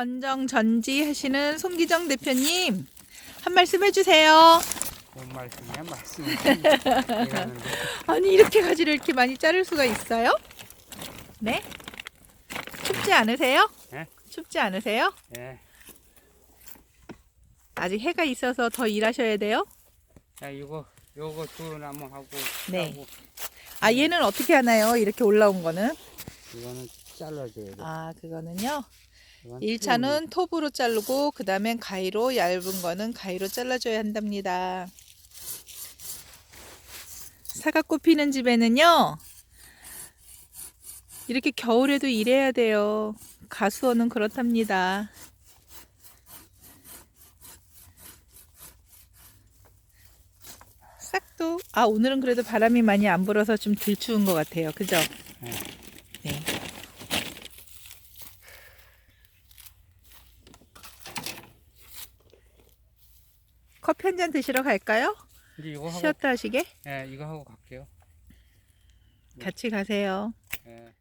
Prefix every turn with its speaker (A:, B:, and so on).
A: 전정 전지 하시는 송기정 대표님 한 말씀 해주세요.
B: 뭔 말씀이야 말씀이 이러는데
A: 아니 이렇게 가지를 이렇게 많이 자를 수가 있어요? 네? 춥지 않으세요?
B: 네?
A: 춥지 않으세요?
B: 예.
A: 아직 해가 있어서 더 일하셔야 돼요?
B: 자 이거 요거 두 나무 하고
A: 네.
B: 하고
A: 아 얘는 어떻게 하나요? 이렇게 올라온 거는?
B: 이거는 잘라줘야 돼.
A: 아 그거는요.
B: 이건
A: 1차는 톱으로 자르고 그 다음엔 가위로 얇은 거는 가위로 잘라줘야 한답니다. 사과꽃 피는 집에는요. 이렇게 겨울에도 일해야 돼요. 가수원은 그렇답니다. 싹도 아 오늘은 그래도 바람이 많이 안 불어서 좀 덜 추운 것 같아요. 그죠?
B: 네.
A: 네. 커피 한 잔 드시러 갈까요?
B: 이제 이거 하고
A: 쉬었다 하시게?
B: 예 이거 하고 갈게요.
A: 같이 가세요.
B: 예.